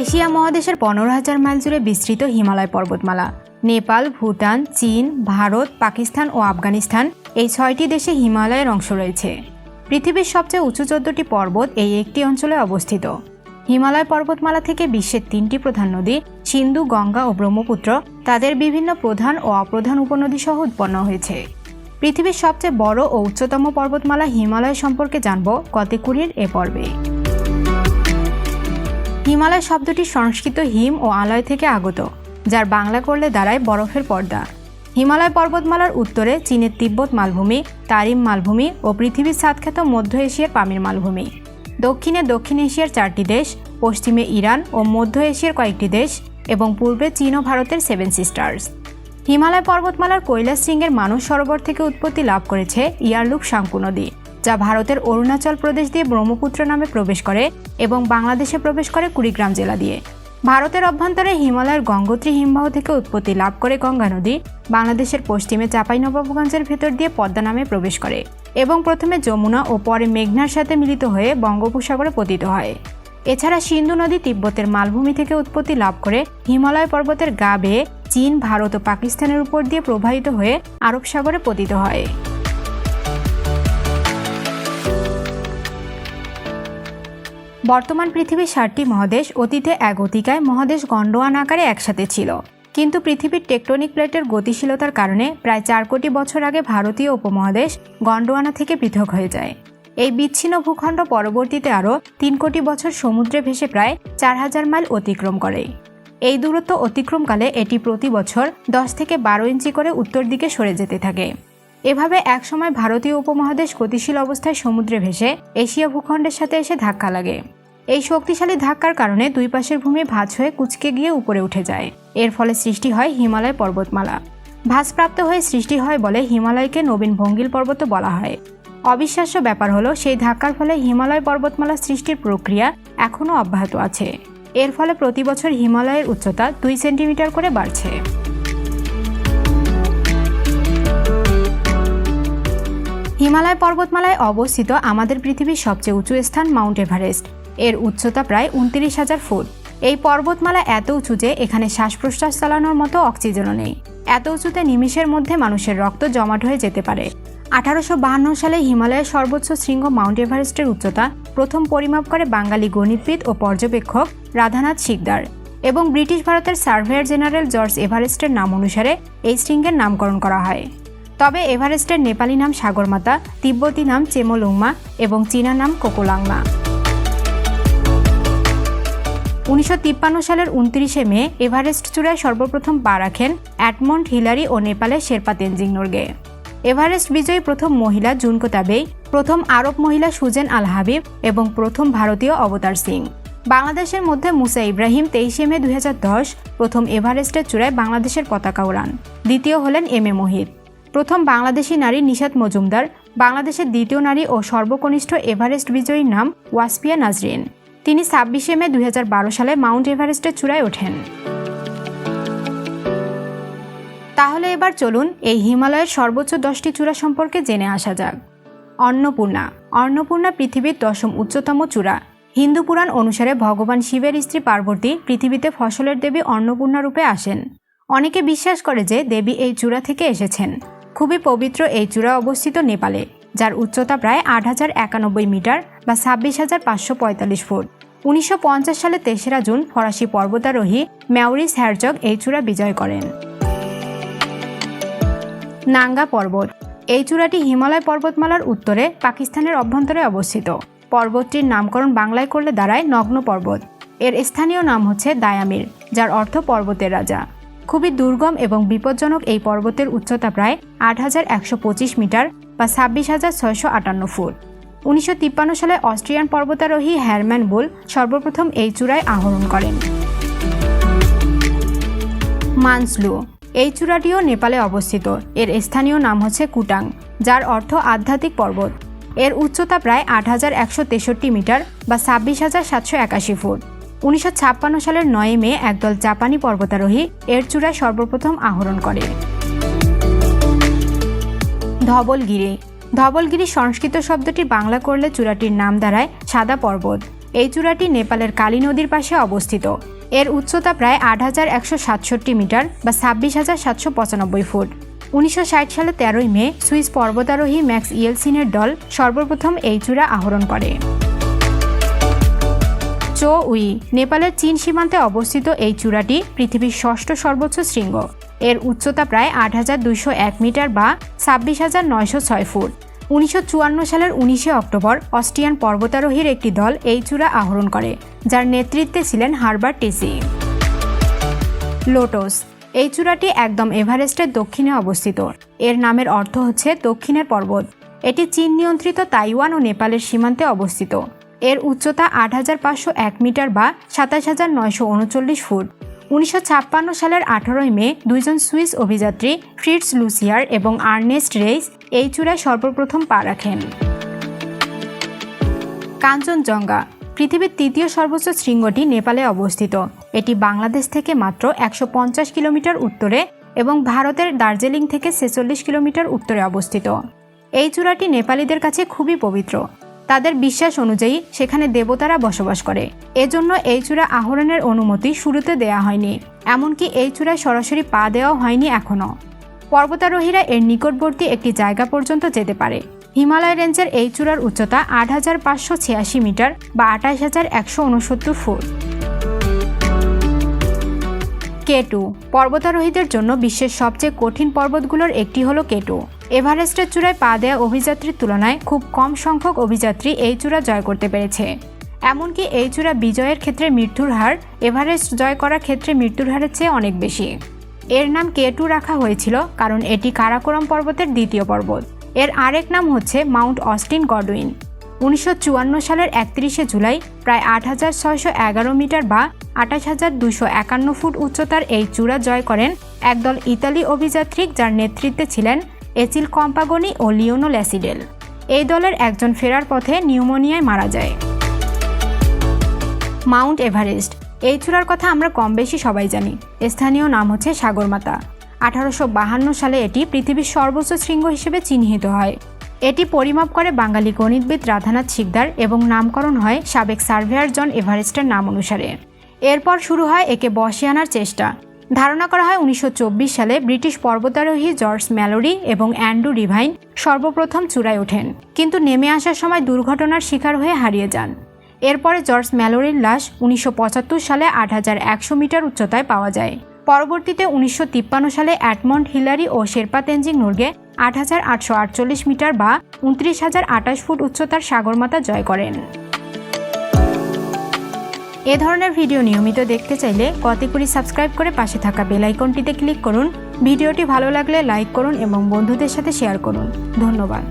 Asia মহাদেশের পনেরো হাজার মাইল জুড়ে বিস্তৃত হিমালয় পর্বতমালা। নেপাল, ভুটান, চীন, ভারত, পাকিস্তান ও আফগানিস্তান এই ছয়টি দেশে হিমালয়ের অংশ রয়েছে। পৃথিবীর সবচেয়ে উঁচু চোদ্দটি পর্বত এই একটি অঞ্চলে অবস্থিত। হিমালয় পর্বতমালা থেকে বিশ্বের তিনটি প্রধান নদী, সিন্ধু, গঙ্গা ও ব্রহ্মপুত্র, তাদের বিভিন্ন প্রধান ও অপ্রধান উপনদী সহ উৎপন্ন হয়েছে। পৃথিবীর সবচেয়ে বড় ও উচ্চতম পর্বতমালা হিমালয় সম্পর্কে জানব কতেকুরির এ পর্বে। হিমালয় শব্দটি সংস্কৃত হিম ও আলয় থেকে আগত, যার বাংলা করলে দাঁড়ায় বরফের পর্দা। হিমালয় পর্বতমালার উত্তরে চীনের তিব্বত মালভূমি, তারিম মালভূমি ও পৃথিবীর সাতখ্যাত মধ্য এশিয়ার পামির মালভূমি। দক্ষিণে দক্ষিণ এশিয়ার চারটি দেশ, পশ্চিমে ইরান ও মধ্য এশিয়ার কয়েকটি দেশ এবং পূর্বে চীন ও ভারতের সেভেন সিস্টার্স। হিমালয় পর্বতমালার কৈলাস সিংয়ের মানস সরোবর থেকে উৎপত্তি লাভ করেছে ইয়ারলুক শাঙ্কু নদী। যা ভারতের অরুণাচল প্রদেশ দিয়ে ব্রহ্মপুত্র নামে প্রবেশ করে এবং বাংলাদেশে প্রবেশ করে কুড়িগ্রাম জেলা দিয়ে। ভারতের অভ্যন্তরে হিমালয়ের গঙ্গোত্রী হিমবাহ থেকে উৎপত্তি লাভ করে গঙ্গা নদী বাংলাদেশের পশ্চিমে চাঁপাইনবাবগঞ্জের ভেতর দিয়ে পদ্মা নামে প্রবেশ করে এবং প্রথমে যমুনা ও পরে মেঘনার সাথে মিলিত হয়ে বঙ্গোপসাগরে পতিত হয়। এছাড়া সিন্ধু নদী তিব্বতের মালভূমি থেকে উৎপত্তি লাভ করে হিমালয় পর্বতের গা বেয়ে চীন, ভারত ও পাকিস্তানের উপর দিয়ে প্রবাহিত হয়ে আরব সাগরে পতিত হয়। বর্তমান পৃথিবীর ষাটটি মহাদেশ অতীতে এক অতিকায় মহাদেশ গন্ডোয়ান আকারে একসাথে ছিল। কিন্তু পৃথিবীর টেকটনিক প্লেটের গতিশীলতার কারণে প্রায় চার কোটি বছর আগে ভারতীয় উপমহাদেশ গন্ডোয়ানা থেকে পৃথক হয়ে যায়। এই বিচ্ছিন্ন ভূখণ্ড পরবর্তীতে আরও তিন কোটি বছর সমুদ্রে ভেসে প্রায় চার হাজার মাইল অতিক্রম করে। এই দূরত্ব অতিক্রমকালে এটি প্রতি বছর দশ থেকে বারো ইঞ্চি করে উত্তর দিকে সরে যেতে থাকে। এভাবে একসময় ভারতীয় উপমহাদেশ গতিশীল অবস্থায় সমুদ্রে ভেসে এশিয়া ভূখণ্ডের সাথে এসে ধাক্কা লাগে। এই শক্তিশালী ধাক্কার কারণে দুই পাশের ভূমি ভাঁজ হয়ে কুচকে গিয়ে উপরে উঠে যায়। এর ফলে সৃষ্টি হয় হিমালয় পর্বতমালা। ভাঁজপ্রাপ্ত হয়ে সৃষ্টি হয় বলে হিমালয়কে নবীন ভঙ্গিল পর্বত বলা হয়। অবিশ্বাস্য ব্যাপার হলো, সেই ধাক্কার ফলে হিমালয় পর্বতমালা সৃষ্টির প্রক্রিয়া এখনও অব্যাহত আছে। এর ফলে প্রতি বছর হিমালয়ের উচ্চতা দুই সেন্টিমিটার করে বাড়ছে। হিমালয় পর্বতমালায় অবস্থিত আমাদের পৃথিবীর সবচেয়ে উঁচু স্থান মাউন্ট এভারেস্ট। এর উচ্চতা প্রায় উনত্রিশ হাজার ফুট। এই পর্বতমালা এত উঁচু যে এখানে শ্বাস প্রশ্বাস চালানোর মতো অক্সিজেনও নেই। এত উঁচুতে নিমিষের মধ্যে মানুষের রক্ত জমাট হয়ে যেতে পারে। আঠারোশো বাহান্ন সালে হিমালয়ের সর্বোচ্চ শৃঙ্গ মাউন্ট এভারেস্টের উচ্চতা প্রথম পরিমাপ করে বাঙালি গণিতবিদ ও পর্যবেক্ষক রাধানাথ শিকদার এবং ব্রিটিশ ভারতের সার্ভেয়ার জেনারেল জর্জ এভারেস্টের নাম অনুসারে এই শৃঙ্গের নামকরণ করা হয়। তবে এভারেস্টের নেপালি নাম সাগরমাতা, তিব্বতী নাম চেমোলুংমা এবং চীনা নাম কোকোলাংমা। উনিশশো তিপ্পান্ন সালের উনত্রিশে মে, এভারেস্ট চূড়ায় সর্বপ্রথম পা রাখেন অ্যাডমন্ড হিলারি ও নেপালের শেরপা তেনজিং নোরগে এভারেস্ট বিজয়ী প্রথম মহিলা জুনকো তাবেই প্রথম আরব মহিলা সুজেন আল হাবিব এবং প্রথম ভারতীয় অবতার সিং। বাংলাদেশের মধ্যে মুসা ইব্রাহিম তেইশে মে দু হাজার দশ প্রথম এভারেস্টের চূড়ায় বাংলাদেশের পতাকা উড়ান। দ্বিতীয় হলেন এম এ মোহিত প্রথম বাংলাদেশি নারী নিশাত মজুমদার, বাংলাদেশের দ্বিতীয় নারী ও সর্বকনিষ্ঠ এভারেস্ট বিজয়ীর নাম ওয়াসপিয়া নাজরিন। তিনি ছাব্বিশে মে দুই হাজার বারো সালে মাউন্ট এভারেস্টের চূড়ায় ওঠেন। তাহলে এবার চলুন এই হিমালয়ের সর্বোচ্চ দশটি চূড়া সম্পর্কে জেনে আসা যাক। অন্নপূর্ণা। অন্নপূর্ণা পৃথিবীর দশম উচ্চতম চূড়া। হিন্দু পুরাণ অনুসারে ভগবান শিবের স্ত্রী পার্বতী পৃথিবীতে ফসলের দেবী অন্নপূর্ণা রূপে আসেন। অনেকে বিশ্বাস করে যে দেবী এই চূড়া থেকে এসেছেন। খুবই পবিত্র এই চূড়া অবস্থিত নেপালে, যার উচ্চতা প্রায় আট হাজার একানব্বই মিটার বা ছাব্বিশ হাজার পাঁচশো পঁয়তাল্লিশ ফুট। উনিশশো পঞ্চাশ সালে তেসরা জুন ফরাসি পর্বতারোহী ম্যাউরিস হ্যারজগ এই চূড়া বিজয় করেন। নাঙ্গা পর্বত, এই চূড়াটি হিমালয় পর্বতমালার উত্তরে পাকিস্তানের অভ্যন্তরে অবস্থিত। পর্বতটির নামকরণ বাংলায় করলে দাঁড়ায় নগ্ন পর্বত। এর স্থানীয় নাম হচ্ছে দায়ামির, যার অর্থ পর্বতের রাজা। খুবই দুর্গম এবং বিপজ্জনক এই পর্বতের উচ্চতা প্রায় আট হাজার একশো পঁচিশ মিটার বা ছাব্বিশ হাজার ছয়শো আটান্ন ফুট। উনিশশো তিপ্পান্ন সালে অস্ট্রিয়ান পর্বতারোহী হ্যারম্যান বুল সর্বপ্রথম এই চূড়ায় আহরণ করেন। মানসলু, এই চূড়াটিও নেপালে অবস্থিত। এর স্থানীয় নাম হচ্ছে কুটাং, যার অর্থ আধ্যাত্মিক পর্বত। এর উচ্চতা প্রায় আট হাজার একশো তেষট্টি মিটার বা ছাব্বিশ হাজার সাতশো একাশি ফুট। উনিশশো ছাপ্পান্ন সালের নয় মে একদল জাপানি পর্বতারোহী এর চূড়ায় সর্বপ্রথম আহরণ করে। ধবলগিরি। ধবলগিরি সংস্কৃত শব্দটি বাংলা করলে চূড়াটির নাম দাঁড়ায় সাদা পর্বত। এই চূড়াটি নেপালের কালী নদীর পাশে অবস্থিত। এর উচ্চতা প্রায় আট হাজার একশো সাতষট্টি মিটার বা ছাব্বিশ হাজার সাতশো পঁচানব্বই ফুট। উনিশশো ষাট সালে তেরোই মে সুইস পর্বতারোহী ম্যাক্স ইয়েলসিনের দল সর্বপ্রথম এই চূড়া আহরণ করে। চো উই নেপালের চীন সীমান্তে অবস্থিত এই চূড়াটি পৃথিবীর ষষ্ঠ সর্বোচ্চ শৃঙ্গ। এর উচ্চতা প্রায় আট হাজার দুইশো এক মিটার বা ছাব্বিশ হাজার নয়শো ছয় ফুট। উনিশশো চুয়ান্ন সালের উনিশে অক্টোবর অস্ট্রিয়ান পর্বতারোহীর একটি দল এই চূড়া আহরণ করে, যার নেতৃত্বে ছিলেন হারবার টেসি। লোটোস, এই চূড়াটি একদম এভারেস্টের দক্ষিণে অবস্থিত। এর নামের অর্থ হচ্ছে দক্ষিণের পর্বত। এটি চীন নিয়ন্ত্রিত তাইওয়ান ও নেপালের সীমান্তে অবস্থিত। এর উচ্চতা আট হাজার পাঁচশো এক মিটার বা সাতাশ হাজার নয়শো উনচল্লিশ ফুট। উনিশশো ছাপ্পান্ন সালের আঠারোই মে দুইজন সুইস অভিযাত্রী ফ্রিটস লুসিয়ার এবং আর্নেস্ট রেইস এই চূড়ায় সর্বপ্রথম পা রাখেন। কাঞ্চনজঙ্ঘা পৃথিবীর তৃতীয় সর্বোচ্চ শৃঙ্গটি নেপালে অবস্থিত। এটি বাংলাদেশ থেকে মাত্র একশো পঞ্চাশ কিলোমিটার উত্তরে এবং ভারতের দার্জিলিং থেকে ছেচল্লিশ কিলোমিটার উত্তরে অবস্থিত। এই চূড়াটি নেপালিদের কাছে খুবই পবিত্র। তাদের বিশ্বাস অনুযায়ী সেখানে দেবতারা বসবাস করে। এজন্য এই চূড়া আহরণের অনুমতি শুরুতে দেয়া হয়নি। এমনকি এই চূড়ায় সরাসরি পা দেওয়া হয়নি এখনও পর্বতারোহীরা এর নিকটবর্তী একটি জায়গা পর্যন্ত যেতে পারে। হিমালয় রেঞ্জের এই চূড়ার উচ্চতা আট হাজার পাঁচশো ছিয়াশি মিটার বা আঠাশ হাজার ফুট কেটু। পর্বতারোহীদের জন্য বিশ্বের সবচেয়ে কঠিন পর্বতগুলোর একটি হলো কেটু। এভারেস্টের চূড়ায় পা দেয়া অভিযাত্রীর তুলনায় খুব কম সংখ্যক অভিযাত্রী এই চূড়া জয় করতে পেরেছে। এমনকি এই চূড়া বিজয়ের ক্ষেত্রে মৃত্যুর হার, এভারেস্ট জয় করার ক্ষেত্রে মৃত্যুর হারের চেয়ে অনেক বেশি। এর নাম কেটু রাখা হয়েছিল কারণ এটি কারাকোরম পর্বতের দ্বিতীয় পর্বত। এর আরেক নাম হচ্ছে মাউন্ট অস্টিন গডউইন। উনিশশো চুয়ান্ন সালের একত্রিশে জুলাই প্রায় আট হাজার ছয়শো এগারো মিটার বা আঠাশ হাজার দুশো একান্ন ফুট উচ্চতার এই চূড়া জয় করেন একদল ইতালি অভিযাত্রিক যার নেতৃত্বে ছিলেন এচিল কম্পাগনি ও লিওনো ল্যাসিডেল। এই দলের একজন ফেরার পথে নিউমোনিয়ায় মারা যায়। Mount Everest. এই চূড়ার কথা আমরা কম বেশি সবাই জানি। স্থানীয় নাম হচ্ছে সাগরমাতা। আঠারোশো সালে এটি পৃথিবীর সর্বোচ্চ শৃঙ্গ হিসেবে চিহ্নিত হয়। এটি পরিমাপ করে বাঙালি গণিতবিদ রাধানাথ শিকদার এবং নামকরণ হয় সাবেক সার্ভেয়ার জন এভারেস্টের নাম অনুসারে। এরপর শুরু হয় একে বসে আনার চেষ্টা। ধারণা করা হয় উনিশশো চব্বিশ সালে ব্রিটিশ পর্বতারোহী জর্জ ম্যালোরি এবং অ্যান্ড্রু রিভাইন সর্বপ্রথম চূড়ায় ওঠেন, কিন্তু নেমে আসার সময় দুর্ঘটনার শিকার হয়ে হারিয়ে যান। এরপরে জর্জ ম্যালোরির লাশ উনিশশো পঁচাত্তর সালে আট হাজার একশো মিটার উচ্চতায় পাওয়া যায়। পরবর্তীতে উনিশশো তিপ্পান্ন সালে অ্যাডমন্ড হিলারি ও শেরপা তেনজিং নুরগে আট হাজার আটশো আটচল্লিশ মিটার বা উনত্রিশ হাজার আটাশ ফুট উচ্চতার সাগরমাতা জয় করেন। এ ধরনের ভিডিও নিয়মিত দেখতে চাইলে কতিকুড়ি সাবস্ক্রাইব করে পাশে থাকা বেল আইকনটিতে ক্লিক করুন। ভিডিওটি ভালো লাগলে লাইক করুন এবং বন্ধুদের সাথে শেয়ার করুন। ধন্যবাদ।